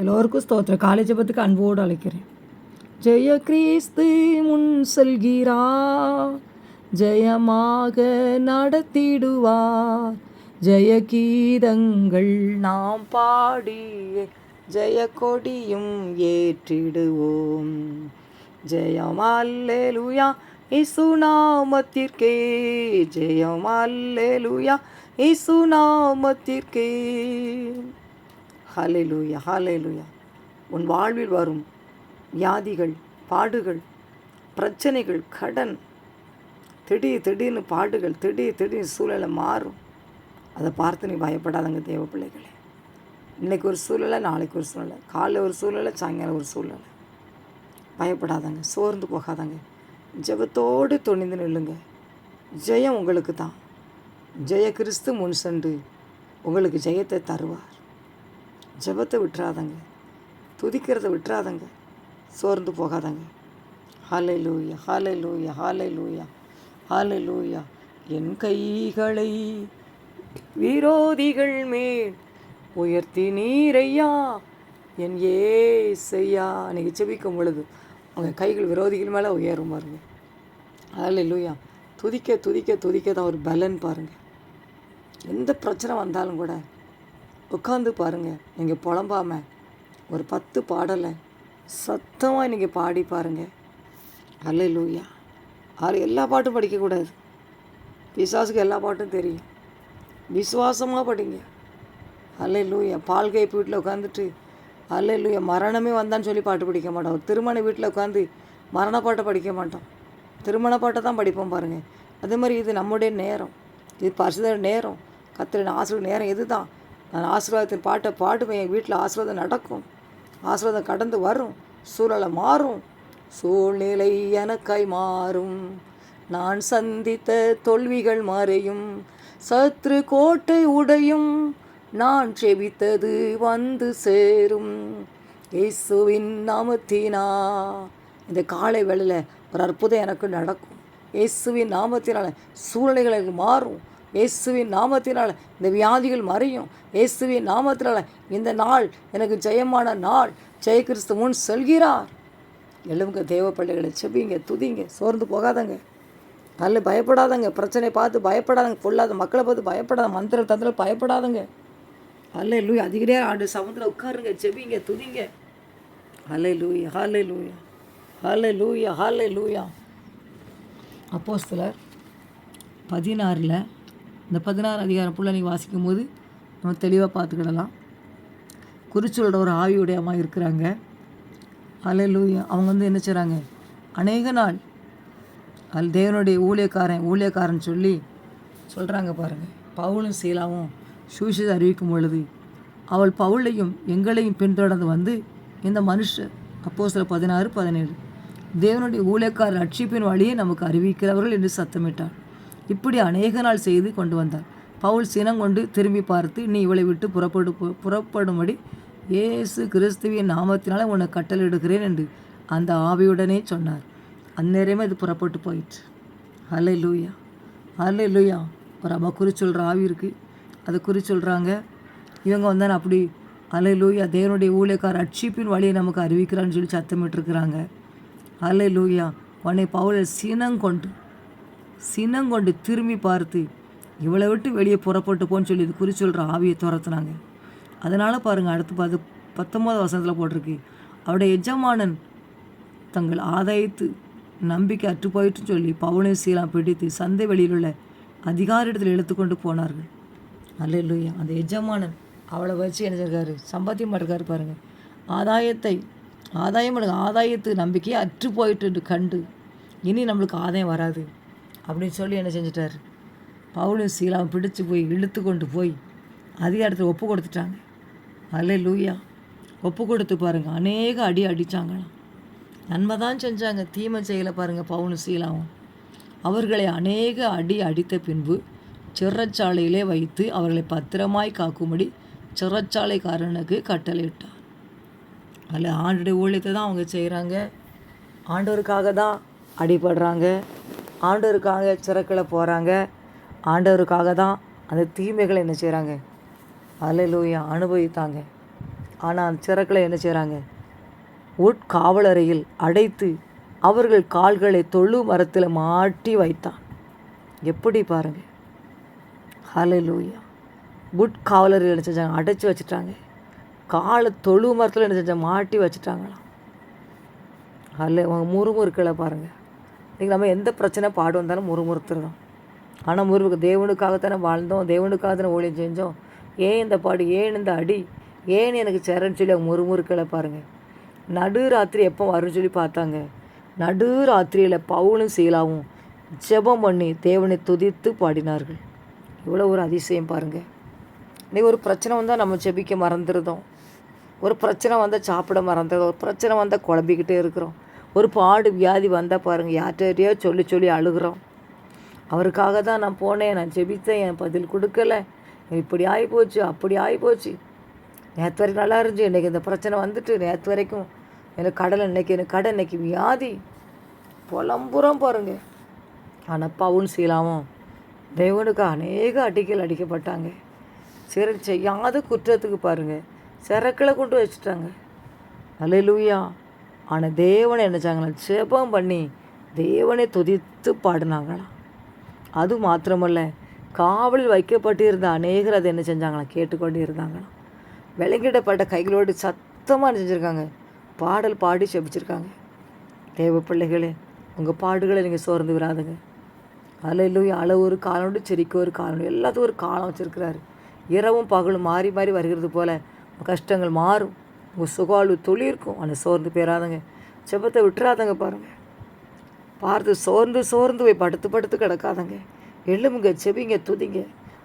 எல்லோருக்கும் ஸ்தோத்திர காலை ஜபத்துக்கு அன்போடு அழைக்கிறேன். ஜெய கிறிஸ்து முன் செல்கிறா. ஜெயமாக நடத்திடுவார். ஜெய கீதங்கள் நாம் பாடியே. ஜெய கொடியும் ஏற்றிடுவோம். ஜெயம் அல்லேலுயா. இசு நாமத்திற்கே. ஜெயம் அல்லேலுயா. ஹாலே லூயா ஹாலே லூயா உன் வாழ்வில் வரும் வியாதிகள் பாடுகள் பிரச்சனைகள் கடன் திடீர் திடீர்னு பாடுகள் திடீர் திடீர் சூழலை மாறும். அதை பார்த்து நீ பயப்படாதங்க தேவ பிள்ளைகளே. இன்றைக்கி ஒரு சூழலை நாளைக்கு ஒரு சூழ்நிலை காலைல ஒரு சூழலை சாயங்காலம் ஒரு சூழலை. பயப்படாதங்க சோர்ந்து போகாதங்க. ஜெபத்தோடு துணிந்து நில்லுங்க. ஜெயம் உங்களுக்கு தான் ஜெய கிறிஸ்து முன் சென்று உங்களுக்கு ஜெயத்தை தருவார். ஜெபத்தை விட்டுறாதங்க. துதிக்கிறத விட்டுறாதங்க. சோர்ந்து போகாதங்க. ஹாலை லூயா ஹாலை லூயா ஹாலை லூயா ஹாலை லூயா என் கைகளை விரோதிகள் மேல் உயர்த்தி நீரையா? என் ஏசையா? அன்றைக்கி செபிக்கும் பொழுது அவங்க கைகள் விரோதிகள் மேலே உயரும் பாருங்க. ஹாலை லூயா துதிக்க துதிக்க துதிக்க தான் ஒரு பலன் பாருங்கள் எந்த பிரச்சனை வந்தாலும் கூட உட்காந்து பாருங்கள் நீங்கள் புலம்பாமல் ஒரு பத்து பாடலை சத்தமாக நீங்கள் பாடி பாருங்கள் அல்ல லூயா அது எல்லா பாட்டும் படிக்கக்கூடாது. பிசாசுக்கு எல்லா பாட்டும் தெரியும். விசுவாசமாக படிங்க. அல்ல லூயா பால் கைப்பு வீட்டில் உட்காந்துட்டு அல்ல லூயா மரணமே வந்தான்னு சொல்லி பாட்டு படிக்க மாட்டோம். ஒரு திருமண வீட்டில் உட்காந்து மரண பாட்டை படிக்க மாட்டோம். திருமண பாட்டை தான் படிப்போம் பாருங்கள் அதே மாதிரி இது நம்முடைய நேரம். இது பரிசுத நேரம். கத்திரின் ஆசிரியர் நேரம் இது தான் நான் ஆசீர்வாதத்தின் பாட்டை பாடுவேன். என் வீட்டில் ஆசீர்வாதம் நடக்கும். ஆசீர்வாதம் கடந்து வரும். சூழலை மாறும். சூழ்நிலை எனக்காய் மாறும். நான் சந்தித்த தோல்விகள் மறையும். சத்ரு கோட்டை உடையும். நான் செவித்தது வந்து சேரும். இயேசுவின் நாமத்தினா. இந்த காலை வேளையில் ஒரு அற்புதம் எனக்கு நடக்கும். இயேசுவின் நாமத்தினால சூழ்நிலைகளுக்கு மாறும். இயேசுவின் நாமத்தினால் இந்த வியாதிகள் மறையும். இயேசுவின் நாமத்தினால் இந்த நாள் எனக்கு ஜெயமான நாள். ஜெய கிறிஸ்து முன் சொல்கிறார். எழுவுங்க தேவ பிள்ளைகளை செபிங்க துதிங்க சோர்ந்து போகாதங்க. நல்ல பயப்படாதங்க பிரச்சனை பார்த்து பயப்படாதங்க பொல்லாத மக்களை பார்த்து பயப்படாத மந்திர தந்திரம் பயப்படாதங்க. அல்ல லூயா அதிகரே ஆண்டு சமுத்திரம் உட்காருங்க செபிங்க துதிங்க. ஹலை லூயா ஹாலை லூயா ஹாலை லூயா ஹாலை லூயா அப்போஸ்தலர் பதினாறில் இந்த பதினாறு அதிகாரம் புள்ள நீ வாசிக்கும் போது நம்ம தெளிவாக பார்த்துக்கிடலாம். குறிச்சொல்கிற ஒரு ஆவியுடையமாக இருக்கிறாங்க. அலையிலூயா அவங்க வந்து என்ன செய்கிறாங்க அநேக நாள் அது தேவனுடைய ஊழியக்காரன் ஊழியக்காரன் சொல்லி சொல்கிறாங்க பாருங்கள் பவுலும் சீலாவும் சூசிதை அறிவிக்கும் பொழுது அவள் பவுளையும் எங்களையும் பின்தொடர்ந்து வந்து இந்த மனுஷ அப்போ சில பதினாறு பதினேழு தேவனுடைய ஊழியக்காரர் ரட்சிப்பின் வழியை நமக்கு அறிவிக்கிறவர்கள் என்று சத்தமிட்டார் இப்படி அநேக நாள் செய்து கொண்டு வந்தார் பவுல் சினம் கொண்டு திரும்பி பார்த்து நீ இவளை விட்டு புறப்படு புறப்படும்படி இயேசு கிறிஸ்துவின் நாமத்தினால உன்னை கட்டளிடுகிறேன் என்று அந்த ஆவியுடனே சொன்னார். அந்நேரமே அது புறப்பட்டு போயிட்டு அலை லூயா அல்ல லூயா ஒரு அம்மா குறி சொல்கிற ஆவி இருக்குது அது குறி சொல்கிறாங்க இவங்க வந்தால் அப்படி அலை லூயா தேவனுடைய ஊழியக்கார் ரட்சிப்பின் வழியை நமக்கு அறிவிக்கிறான்னு சொல்லி சத்தமிட்டுருக்குறாங்க. அலை லூயா உன்னை பவுலை சினங்கொண்டு சினங்கொண்டு திரும்பி பார்த்து இவளை விட்டு வெளியே புறப்பட்டு போன்னு சொல்லி இது குறி சொல்கிற ஆவியை துரத்துனாங்க. அதனால் பாருங்கள் அடுத்து பது பத்தொம்போது வசனத்தில் போட்டிருக்கு. அவருடைய எஜமானன் தங்கள் ஆதாயத்து நம்பிக்கை அற்று போயிட்டுன்னு சொல்லி பவுனை சீலாம் பிடித்து சந்தை வெளியில் உள்ள அதிகாரிடத்தில் இழுத்துக்கொண்டு போனார்கள். அல்ல இல்லையா அந்த எஜமானன் அவளை வச்சு என்ன செய்றாரு? சம்பாத்தியம் இருக்காரு பாருங்கள் ஆதாயத்தை ஆதாயம் எனக்கு ஆதாயத்து நம்பிக்கையை அற்று போயிட்டு கண்டு இனி நம்மளுக்கு ஆதாயம் வராது. அப்படின்னு சொல்லி என்ன செஞ்சிட்டார்? பவுலும் சீலாவும் பிடிச்சு போய் இழுத்து கொண்டு போய் அதிகாரத்தில் ஒப்பு கொடுத்துட்டாங்க. அல்ல லூயா ஒப்பு கொடுத்து பாருங்கள் அநேக அடி அடித்தாங்களாம் நன்மை தான் செஞ்சாங்க. தீமை செய்யலை பாருங்கள் பவுனும் சீலாவும். அவர்களை அநேக அடி அடித்த பின்பு சிறச்சாலையிலே வைத்து அவர்களை பத்திரமாய் காக்கும்படி சிறச்சாலைக்காரனுக்கு கட்டளையிட்டார். அதில் ஆண்டுடைய ஊழியத்தை தான் அவங்க செய்கிறாங்க ஆண்டோருக்காக தான் அடிபடுறாங்க. ஆண்டவருக்காக சிறக்கில் போகிறாங்க ஆண்டவருக்காக தான் அந்த தீமைகளை என்ன செய்கிறாங்க அலையிலூயா அனுபவித்தாங்க. ஆனால் அந்த சிறக்கில் என்ன செய்கிறாங்க உட்காவலறையில் அடைத்து அவர்கள் கால்களை தொழு மரத்தில் மாட்டி வைத்தான். எப்படி பாருங்கள் ஹalleluya உட்காவலர் என்ன செஞ்சாங்க? அடைச்சி வச்சுட்டாங்க. காலை தொழு மரத்தில் என்ன செஞ்சாங்க? மாட்டி வச்சுட்டாங்களாம். அல்ல அவங்க முறுமுறுக்களை பாருங்கள் இன்றைக்கி நம்ம எந்த பிரச்சனை பாடு வந்தாலும் முறுமுறுத்துறோம் ஆனால் முருவுக்கு தேவனுக்காகத்தானே வாழ்ந்தோம் தேவனுக்காக தானே ஊழியம் செஞ்சோம். ஏன் இந்த பாடு ஏன் இந்த அடி ஏன் எனக்கு சேரன்னு சொல்லி அவங்க முறுமுறுக்களை பாருங்கள் நடு ராத்திரி எப்போ வரும்னு சொல்லி பார்த்தாங்க. நடு ராத்திரியில் பவுலும் சீலாவும் ஜெபம் பண்ணி தேவனை துதித்து பாடினார்கள். இவ்வளோ ஒரு அதிசயம் பாருங்கள் இன்றைக்கி ஒரு பிரச்சனை வந்தால் நம்ம ஜெபிக்க மறந்துடுதோம் ஒரு பிரச்சனை வந்தால் சாப்பிட மறந்துடுறோம் ஒரு பிரச்சனை வந்தால் குழம்பிக்கிட்டே இருக்கிறோம். ஒரு பாடு வியாதி வந்தால் பாருங்கள் யார்கிட்டயோ சொல்லி சொல்லி அழுகிறோம். அவருக்காக தான் நான் போனேன் நான் ஜெபித்தேன் என் பதில் கொடுக்கல. இப்படி ஆகிப்போச்சு அப்படி ஆகிப்போச்சு நேற்று வரைக்கும் நல்லா இருந்துச்சு இன்றைக்கி இந்த பிரச்சனை வந்துட்டு நேற்று வரைக்கும் எனக்கு கடலை இன்றைக்கி எனக்கு கடை இன்றைக்கி வியாதி. புலம்புறம் பாருங்க. ஆனால் பவுன் சீலாவும் தேவனுக்கு அநேக அடிக்கல் அடிக்கப்பட்டாங்க. சரி செய்யாத குற்றத்துக்கு பாருங்கள் சிறக்கில் கொண்டு வச்சுட்டாங்க. அல்லேலூயா ஆனால் தேவனை என்னச்சாங்களா செபம் பண்ணி தேவனை துதித்து பாடினாங்களாம். அது மாத்திரமல்ல காவலில் வைக்கப்பட்டிருந்த அநேகர் அதை என்ன செஞ்சாங்களாம்? கேட்டுக்கொண்டு இருந்தாங்களாம் விலங்கிடப்பட்ட கைகளோடு சத்தமாக செஞ்சுருக்காங்க? பாடல் பாடி செபிச்சிருக்காங்க தேவ பிள்ளைகளே உங்கள் பாடுகளை நீங்கள் சோர்ந்து விடாதுங்க. அலையிலும் அளவு ஒரு காலம் உண்டு ஒரு காலம் எல்லாத்துக்கும் ஒரு காலம் வச்சுருக்கிறாரு. இரவும் பகலும் மாறி மாறி வருகிறது போல் கஷ்டங்கள் மாறும். உங்கள் சுகாலு தொழிற்கும் ஆனால் சோர்ந்து போயிடாதங்க செபத்தை விட்டுறாதங்க பாருங்கள் பார்த்து சோர்ந்து சோர்ந்து போய் படுத்து படுத்து கிடக்காதங்க. எழுமுங்க செபிங்க துதிங்க.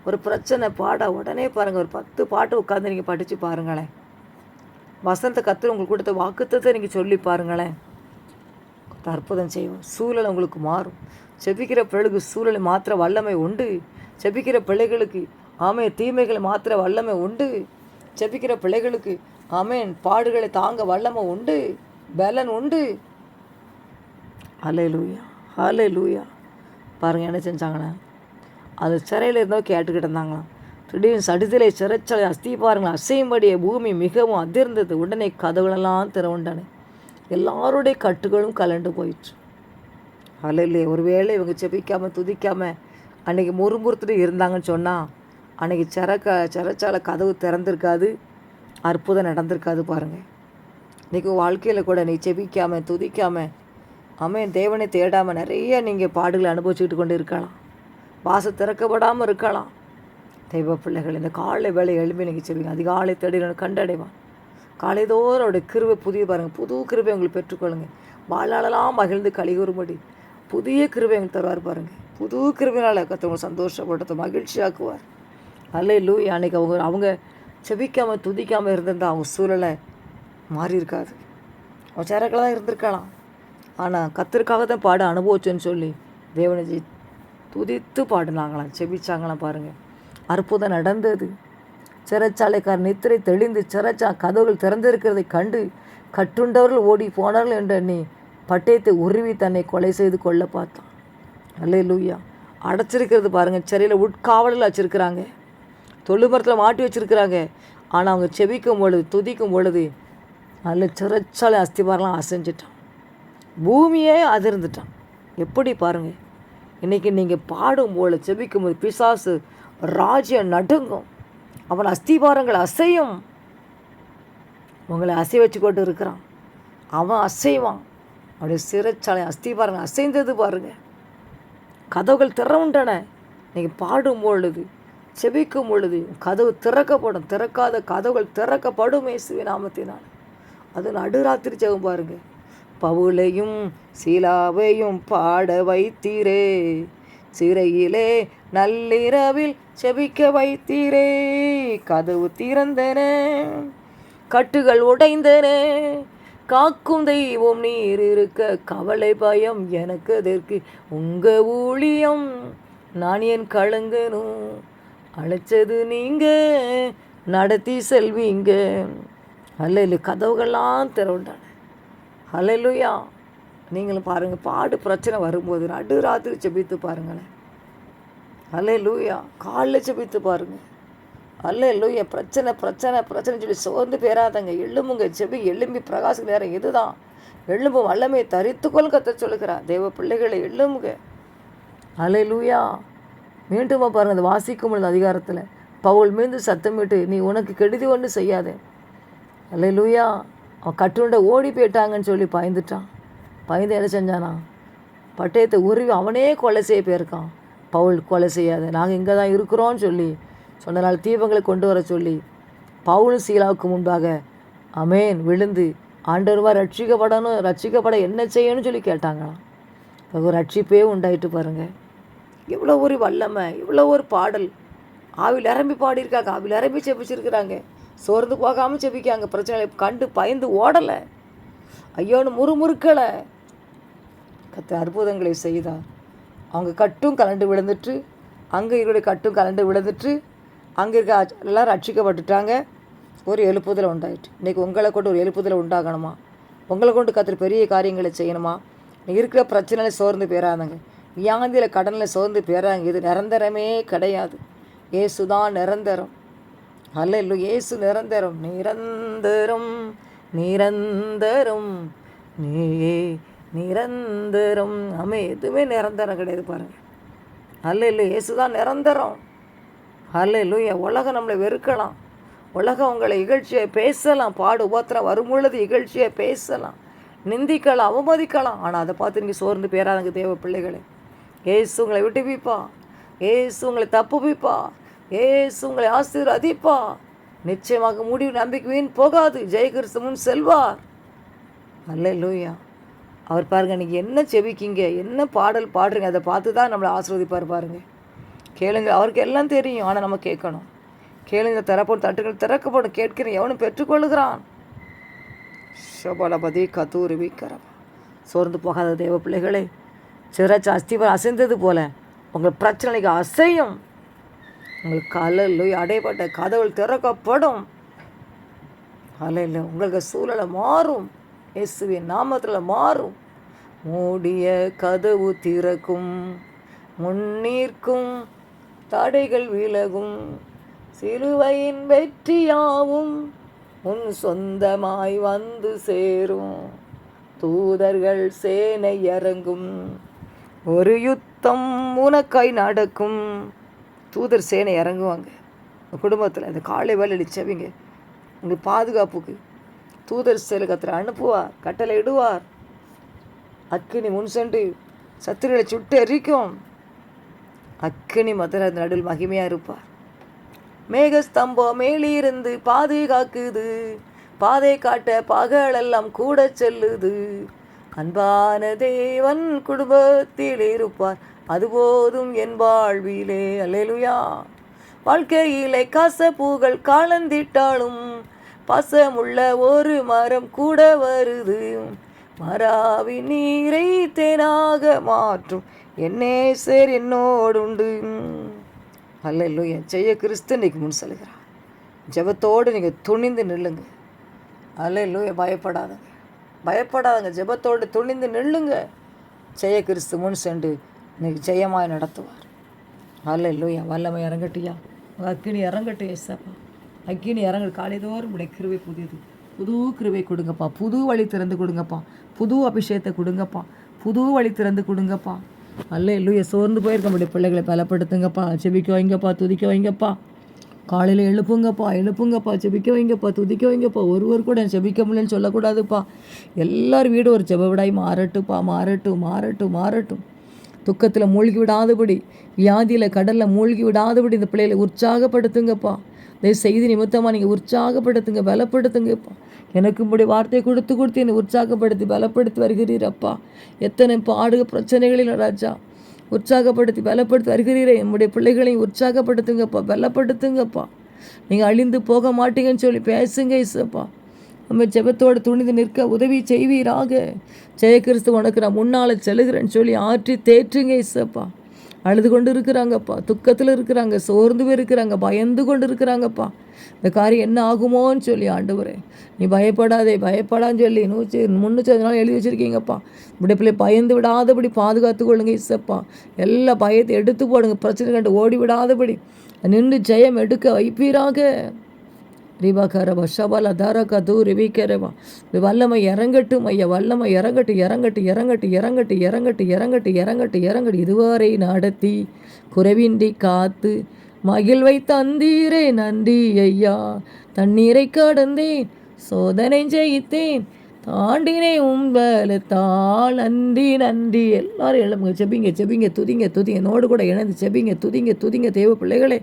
ஒரு பிரச்சனை பாட உடனே பாருங்கள் ஒரு பத்து பாட்டு உட்காந்து நீங்கள் படித்து பாருங்களேன். வசந்த கற்று உங்களுக்கு கொடுத்த வாக்குத்தத்தை நீங்கள் சொல்லி பாருங்களேன். அற்புதம் செய்வோம். சூழல் உங்களுக்கு மாறும். செபிக்கிற பிள்ளைகளுக்கு சூழலை மாத்திர வல்லமை உண்டு. செபிக்கிற பிள்ளைகளுக்கு ஆமைய தீமைகளை மாத்திர வல்லமை உண்டு. செபிக்கிற பிள்ளைகளுக்கு ஆமேன். பாடுகளை தாங்க வல்லமை உண்டு பலன் உண்டு. அலே லூயா ஹலே லூயா பாருங்கள் என்ன செஞ்சாங்கண்ணா? அது சிறையில் இருந்தோ கேட்டுக்கிட்டு இருந்தாங்களாம். திடீர்னு சடுதிலை சிறைச்சலை அஸ்தி பாருங்கள் அசையும்படியே பூமி மிகவும் அதிர்ந்தது. உடனே கதவுகளெல்லாம் திறவுண்டானே. எல்லாருடைய கட்டுகளும் கலண்டு போயிற்று. அலையிலே ஒருவேளை இவங்க செபிக்காமல் துதிக்காமல் அன்றைக்கி முறுமுறுத்துட்டு இருந்தாங்கன்னு சொன்னால் அன்றைக்கி சிறக்க சிறைச்சாலை கதவு திறந்திருக்காது. அற்புதம் நடந்திருக்காது பாருங்கள் இன்றைக்கி வாழ்க்கையில் கூட நீ செபிக்காமல் துதிக்காமல் அமேன் தேவனை தேடாமல் நிறைய நீங்கள் பாடுகளை அனுபவிச்சுக்கிட்டு கொண்டு இருக்கலாம். வாச திறக்கப்படாமல் இருக்கலாம். தெய்வ பிள்ளைகள் இந்த காலை வேலை எழுப்பி நீங்கள் செவிங்க அதிகாலை தேடி கண்டடைவான். காலைதோறும் அவருடைய கிருவை புதிய பாருங்கள் புது கிருவை உங்களுக்கு பெற்றுக்கொள்ளுங்க. வாழாளெல்லாம் மகிழ்ந்து கலிகூறும்படி புதிய கிருவை எங்களுக்கு தருவார் பாருங்கள் புது கிருவினால் கத்தவங்க சந்தோஷப்படுத்த மகிழ்ச்சியாக்குவார். அல்ல லூ அன்னைக்கு அவங்க அவங்க செபிக்காமல் துதிக்காமல் இருந்திருந்தால் அவங்க சூழலை மாறி இருக்காது. அவன் சிறக்கில் தான் இருந்திருக்கலாம். ஆனால் கத்திற்காக தான் பாட அனுபவிச்சோன்னு சொல்லி தேவனஜி துதித்து பாடினாங்களாம். செபிச்சாங்களாம் பாருங்கள் அற்புதம் நடந்தது. சிறைச்சாலைக்கார் நித்திரை தெளிந்து சிறைச்சா கதவுகள் திறந்திருக்கிறதை கண்டு கட்டுண்டவர்கள் ஓடி போனார்கள் என்று எண்ணி பட்டயத்தை உருவி தன்னை கொலை செய்து கொள்ள பார்த்தான். அல்ல லூயா அடைச்சிருக்கிறது பாருங்கள் சிறையில் உட்காவலில் வச்சுருக்கிறாங்க. தொழுமரத்தில் மாட்டி வச்சுருக்கிறாங்க. ஆனால் அவங்க செபிக்கும் பொழுது துதிக்கும் பொழுது நல்ல சிறைச்சாலை அஸ்திபாரெலாம் அசைஞ்சிட்டான். பூமியே அதிர்ந்துட்டான். எப்படி பாருங்கள் இன்றைக்கி நீங்கள் பாடும் போல் செவிக்கும் போது பிசாசு ராஜ்யம் நடுங்கும். அவன் அஸ்திபாரங்கள் அசையும். உங்களை அசை வச்சு கொண்டு இருக்கிறான். அவன் அசைவான். அப்படியே சிறைச்சாலை அஸ்திபாரங்கள் அசைந்தது பாருங்கள் கதவுகள் திறவுண்டன. நீங்கள் பாடும் பொழுது செபிக்கும் பொழுது கதவு திறக்கப்படும் திறக்காத கதவுகள் திறக்கப்படும் இயேசுவி நாமத்தினால். அது நடுராத்திரி ஜெபம் பாருங்க. பவுலையும் சீலாவையும் பாட வைத்தீரே. சிறையிலே நள்ளிரவில் செபிக்க வைத்தீரே. கதவு திறந்தன கட்டுகள் உடைந்தன. காக்கும் தெய்வம் நீர் இருக்க கவலை பயம் எனக்கு அதற்கு உங்க ஊழியம் நான் என் கலங்கனும் அழைச்சது நீங்க நடத்தி செல்வீங்க. அல்ல கதவுகள்லாம் திறவுண்டான அலையிலுயா நீங்களும் பாருங்கள் பாடு பிரச்சனை வரும்போது நடு ராத்திரி செபித்து பாருங்களேன். ஹalleluya காலைல செபித்து பாருங்கள் அல்ல லூயா பிரச்சனை பிரச்சனை பிரச்சனை சொல்லி சோர்ந்து பேராதங்க. எழும்புங்க செபி எழும்பி பிரகாச நேரம் இதுதான். எழும்பு வல்லமையை தரித்துக்கொள் கத்த சொல்லுகிறார். தேவ பிள்ளைகளை எழும்புங்க. அலை லூயா மீண்டும் பாருங்கள் அதை வாசிக்கும் பொழுது அதிகாரத்தில் பவுல் மீந்து சத்தமிட்டு நீ உனக்கு கெடுதி ஒன்று செய்யாதே. அல்ல லூயா அவன் கட்டுண்ட ஓடி போயிட்டாங்கன்னு சொல்லி பயந்துட்டான். பயந்து என்ன செஞ்சானா? பட்டயத்தை உருவி அவனே கொலை செய்ய போயிருக்கான். பவுல் கொலை செய்யாத நாங்கள் இங்கே தான் இருக்கிறோன்னு சொல்லி சொன்ன நாள் தீபங்களை கொண்டு வர சொல்லி பவுலும் சீலாவுக்கு முன்பாக அமேன் விழுந்து ஆண்டவருவா ரட்சிக்கப்படணும் ரட்சிக்கப்பட என்ன செய்யணும்னு சொல்லி கேட்டாங்களாம். ஒரு ரட்சிப்பே உண்டாயிட்டு பாருங்கள் இவ்வளோ ஒரு வல்லமை இவ்வளோ ஒரு பாடல். ஆவில் நிரம்பி பாடியிருக்காங்க ஆவில் நிரம்பி செபிச்சிருக்கிறாங்க. சோர்ந்து போகாமல் செபிக்காங்க பிரச்சனை கண்டு பயந்து ஓடலை. ஐயோன்னு முறுமுறுக்கலை. கத்த அற்புதங்களை செய்தார் அவங்க கட்டும் கலண்டு விழுந்துட்டு அங்கே இருக்கிற கட்டும் கலண்டு விழுந்துட்டு அங்கே இருக்க எல்லோரும் ரட்சிக்கப்பட்டுட்டாங்க. ஒரு எழுப்புதலை உண்டாயிட்டு இன்றைக்கி உங்களை கொண்டு ஒரு எழுப்புதலை உண்டாகணுமா? உங்களை கொண்டு கத்துற பெரிய காரியங்களை செய்யணுமா? இருக்கிற பிரச்சனையில சோர்ந்து போயிடாதங்க வியாந்தியில் கடனில் சோர்ந்து போயிடாங்க இது நிரந்தரமே கிடையாது. ஏசுதான் நிரந்தரம். அல்ல இல்லை இயேசு நிரந்தரம். நிரந்தரம் நிரந்தரம். நீயே நிரந்தரம். ஆமே எதுவுமே நிரந்தரம் கிடையாது பாருங்கள் அல்ல இல்லை இயேசு தான் நிரந்தரம். அல்ல இல்லையா உலகம் நம்மளை வெறுக்கலாம். உலகம் உங்களை இகழ்ச்சியை பேசலாம். பாடு உபத்திரம் வரும்பொழுது இகழ்ச்சியை பேசலாம். நிந்திக்கலாம் அவமதிக்கலாம். ஆனால் அதை பார்த்து நீங்கள் சோர்ந்து பேராதங்க தேவ பிள்ளைகளே. ஏசு உங்களை விட்டுவிப்பா ஏசு உங்களை தப்புவிப்பா. ஏசு உங்களை ஆசீர்வதிப்பா. நிச்சயமாக முடிவு நம்பிக்கை வீண் போகாது. ஜெயகிறிஸ்து முன் செல்வார். அல்ல லூயா அவர் பாருங்க நீங்கள் என்ன செவிக்கிங்க என்ன பாடல் பாடுறீங்க? அதை பார்த்து தான் நம்மளை ஆசீர்வதிப்பார் பாருங்க. கேளுங்க அவருக்கு எல்லாம் தெரியும். ஆனால் நம்ம கேட்கணும். கேளுங்க திறப்போம் தட்டுகள் திறக்கப்படும். கேட்கிறேன் எவனும் பெற்றுக்கொள்ளுகிறான். சோபலபதி கதூரி கரபா. சோர்ந்து போகாத தேவ பிள்ளைகளே சிறச்சு அஸ்திபர் அசைந்தது போல உங்கள் பிரச்சனைக்கு அசையும். உங்கள் கலல்லோய் அடைப்பட்ட கதவுகள் திறக்கப்படும். கலையில் உங்களுக்கு சூழலை மாறும். இயேசுவின் நாமத்தில் மாறும். மூடிய கதவு திறக்கும். முன்னீர்க்கும் தடைகள் விலகும். சிலுவையின் வெற்றியாவும் உன் சொந்தமாய் வந்து சேரும். தூதர்கள் சேனை இறங்கும். ஒரு யுத்தம் உனக்காய் நடக்கும். தூதர் சேனை இறங்குவாங்க. குடும்பத்தில் இந்த காலை வேலை செவிங்க உங்கள் பாதுகாப்புக்கு தூதர் சேலை கத்திர அனுப்புவார் கட்டளை இடுவார். அக்கினி முன் சென்று சத்துருகளை சுட்டு எரிக்கும். அக்கினி மதுர நடுவில் மகிமையாக இருப்பார். மேகஸ்தம்பம் மேலிருந்து பாதுகாக்குது பாதை காட்ட பகலெல்லாம் கூட செல்லுது. அன்பான தேவன் குடும்பத்தில் இருப்பார். அது போதும் என் வாழ்விலே. அலையலுயா வாழ்க்கையிலே கசப்பூகள் கலந்திட்டாலும் பசமுள்ள ஒரு மரம் கூட வருது. மராவி நீரை தேனாக மாற்றும். என்னே சேர் என்னோடுண்டு. அல்ல செய்ய கிறிஸ்து இன்னைக்கு முன் சொல்லுகிறான் ஜெபத்தோடு நீங்கள் துணிந்து நில்லுங்க. அல்ல பயப்படாதங்க. பயப்படாதங்க. ஜெபத்தோடு துணிந்து நில்லுங்க. ஜெய கிறிஸ்து முன் சென்று இன்னைக்கு ஜெயமாய் நடத்துவார். வரல இல்லையா வல்லமை இறங்கட்டியா? அக்கினி இறங்கட்டும் ஏசாப்பா. அக்கினி இறங்க காலைதோறும் உடைய கிருவை புதியது. புது கிருவை கொடுங்கப்பா. புது வழி திறந்து கொடுங்கப்பா. புது அபிஷேகத்தை கொடுங்கப்பா. புது வழி திறந்து கொடுங்கப்பா. அல்ல இல்லையா சோர்ந்து போயிருக்க முடியும் பிள்ளைகளை பலப்படுத்துங்கப்பா. செவிக்க வைங்கப்பா. துதிக்க வைங்கப்பா. காலையில் எழுப்புங்கப்பா எழுப்புங்கப்பா செபிக்க வைங்கப்பா துதிக்க வைங்கப்பா. ஒருவர் கூட செபிக்க முடியலன்னு சொல்லக்கூடாதுப்பா. எல்லார் வீடும் ஒரு செபவிடாய் மாறட்டுப்பா மாறட்டும் மாறட்டும் மாறட்டும். துக்கத்தில் மூழ்கி விடாதபடி வியாதியில் கடலில் மூழ்கி விடாதபடி இந்த பிள்ளைகளை உற்சாகப்படுத்துங்கப்பா. இந்த செய்தி நிமித்தமாக நீங்கள் உற்சாகப்படுத்துங்க பலப்படுத்துங்கப்பா. எனக்கு இப்படி வார்த்தையை கொடுத்து கொடுத்து என்னை உற்சாகப்படுத்தி பலப்படுத்தி வருகிறீரப்பா. எத்தனை பாடு பிரச்சனைகளில் ராஜா. உற்சாகப்படுத்தி பலப்படுத்தி வருகிறீரே. என்னுடைய பிள்ளைகளையும் உற்சாகப்படுத்துங்கப்பா பலப்படுத்துங்கப்பா. நீங்கள் அழிந்து போக மாட்டீங்கன்னு சொல்லி பேசுங்க இசப்பா நம்ம ஜெபத்தோடு துணிந்து நிற்க உதவி செய்வீராக. ஜெயகிறிஸ்து உனக்கு நான் முன்னால் செலுகிறேன்னு சொல்லி ஆற்றி தேற்றுங்க இசப்பா அழுது கொண்டு இருக்கிறாங்கப்பா துக்கத்தில் இருக்கிறாங்க சோர்ந்து போய் இருக்கிறாங்க பயந்து கொண்டு இருக்கிறாங்கப்பா இந்த காரியம் என்ன ஆகுமோன்னு சொல்லி ஆண்டவரே நீ பயப்படாதே பயப்படான்னு சொல்லி நூற்றி முந்நூற்றி நாள் எழுதி வச்சுருக்கீங்கப்பா. இப்படி பிள்ளை பயந்து விடாதபடி பாதுகாத்து கொள்ளுங்க இசப்பா எல்லா பயத்தை எடுத்து போடுங்க பிரச்சனை கண்டு ஓடி விடாதபடி. நின்று ஜெயம் எடுக்க வைப்பீராக. ரிபாகரவா ஷபல தரக தூ ரிபிக்கரவா வல்லமை இறங்கட்டும் ஐயா வல்லமை இறங்கட்டு இறங்கட்டு இறங்கட்டு இறங்கட்டு இறங்கட்டு இறங்கட்டு இறங்கட்டு இறங்கட்டு. இதுவரை நடத்தி குறைவின்றி காத்து மகிழ்வை தந்தீரே நன்றி ஐயா. தண்ணீரை கடந்தேன் சோதனை ஜெயித்தேன் தாண்டினே உம்பல தாள். நன்றி நன்றி. எல்லாரும் எழுப்புங்க செபிங்க செபிங்க துதிங்க துதிங்க. நோடு கூட இணைந்து செபிங்க துதிங்க துதிங்க. தேவ பிள்ளைகளே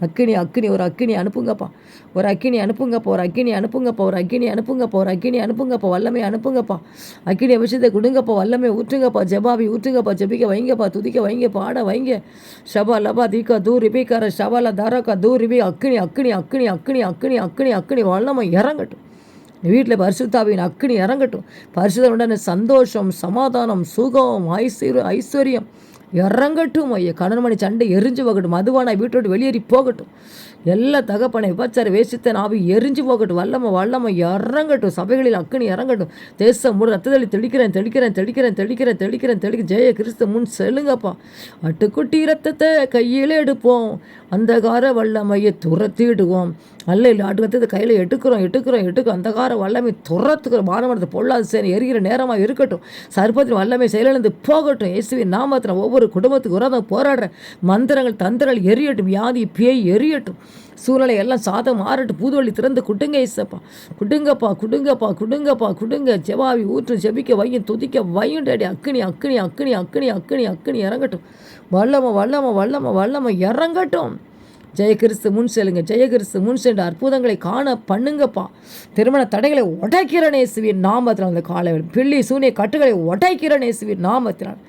அக்கினி அக்கினி ஒரு அக்கினி அனுப்புங்கப்பா. ஒரு அக்கினி அனுப்புங்கப்பா ஒரு அக்கினி அனுப்புங்கப்பா ஒரு அக்கினி அனுப்புங்கப்பா ஒரு அக்கினி அனுப்புங்கப்பா வல்லமை அனுப்புங்கப்பா. அக்கினி விஷயத்தை கொடுங்கப்பா வல்லமை ஊற்றுங்கப்பா ஜபாபி ஊற்றுங்கப்பா ஜபிக்க வைங்கப்பா துதிக்க வைங்க பாட வைங்க. ஷபா லபா தீக்கா தூ ரிபிக்கார ஷபால தாராக்கா தூ ரிபி அக்கினி அக்கினி அக்கினி அக்கினி அக்கினி அக்கினி அக்கினி வல்லமை இறங்கட்டும். வீட்டில் பரிசுத்தாவின் அக்கினி இறங்கட்டும். பரிசுத்தனுடனே சந்தோஷம் சமாதானம் சுகம் ஐஸ்வர்யம் ஐஸ்வர்யம். இறங்கட்டும் ஐயா. கணவன் சண்டை எரிஞ்சு போகட்டும். மதுவானா வீட்டை விட்டு வெளியேறி போகட்டும். எல்லா தகப்பனை விபச்சார வேசித்த நாவி எரிஞ்சு போகட்டும். வல்லம வல்லம. இறங்கட்டும். சபைகளில் அக்கினி இறங்கட்டும். தேசம் மூணு ரத்தத்தளி தெளிக்கிறேன் தெளிக்கிறேன் தெளிக்கிறேன் தெளிக்கிறேன் தெளிக்கிறேன் தெளிக்க. ஜெய கிறிஸ்து முன் செல்லுங்கப்பா. அட்டுக்குட்டி ரத்தத்தை கையில் எடுப்போம். அந்தகார வல்லமையை துரத்திடுவோம். அல்ல இல்லை ஆட்டு கையில் எடுக்கிறோம் எடுக்கிறோம் எடுக்கிறோம். அந்தகார வல்லமை துரத்துக்கிறோம் மானவனத்தை பொல்லாது சேனை எரிகிற நேரமாக இருக்கட்டும். சர்ப்பத்தின் வல்லமை செயலிழந்து போகட்டும். இயேசுவின் நாமத்தில் ஒவ்வொரு குடும்பத்துக்கு உரதம் போராடுற மந்திரங்கள் தந்திரங்கள் எரியட்டும். வியாதி பேய் எரியட்டும். சூழ்நிலை எல்லாம் சாதம் மாறட்டும் பூதுவழி திறந்து குடுங்க இசப்பா குடுங்கப்பா குடுங்கப்பா குடுங்கப்பா குடுங்க. ஜெவாவி ஊற்று ஜெபிக்க வையும் துதிக்க வையும் டேடி. அக்கினி அக்கினி அக்கினி அக்கினி அக்கினி அக்கினி இறங்கட்டும். வல்லம வல்லம வல்லம வல்லம இறங்கட்டும். ஜெயகிறிஸ்து முன் செல்லுங்க. ஜெயகிறிஸ்து முன் சென்று அற்புதங்களை காண பண்ணுங்கப்பா. திருமண தடைகளை உடைக்கிற நேசுவின் நாமத்தினால் அந்த காலை பிள்ளி சூனிய கட்டுகளை உடைக்கிற நேசுவின் நாமத்தினால்.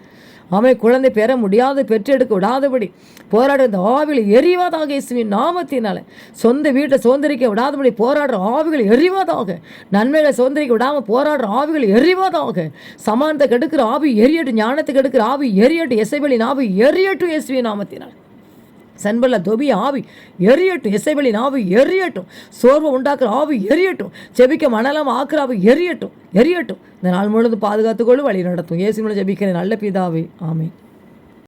அவன் குழந்தை பெற முடியாது பெற்றெடுக்க விடாதபடி. போராடுற இந்த ஆவிகள் எரிவாதாக இயேசுவின் நாமத்தினால. சொந்த வீட்டை சுதந்திரிக்க விடாதபடி போராடுற ஆவிகள் எரிவாதாக. நன்மைகளை சுதந்திரிக்க விடாமல் போராடுற ஆவிகள் எரிவாதாக. சமானத்தை கெடுக்கிற ஆவி எரியட்டு ஞானத்தை கெடுக்கிற ஆவி எரியட்டு எசைபலின் ஆவி எரியட்டும் இயேசுவின் நாமத்தினால். சென்பல்ல தொபி ஆவி எரியட்டும் இசைவெளியின் ஆவி எரியட்டும் சோர்வை உண்டாக்குற ஆவி எரியட்டும் செபிக்க மணலம் ஆக்குற ஆவி எரியட்டும் எரியட்டும். இந்த நாள் முழுவதும் பாதுகாத்துக்கொள்ளும் வழி நடத்தும். ஏசி மூலம் ஜபிக்கிறேன். நல்ல பிதாவே ஆமை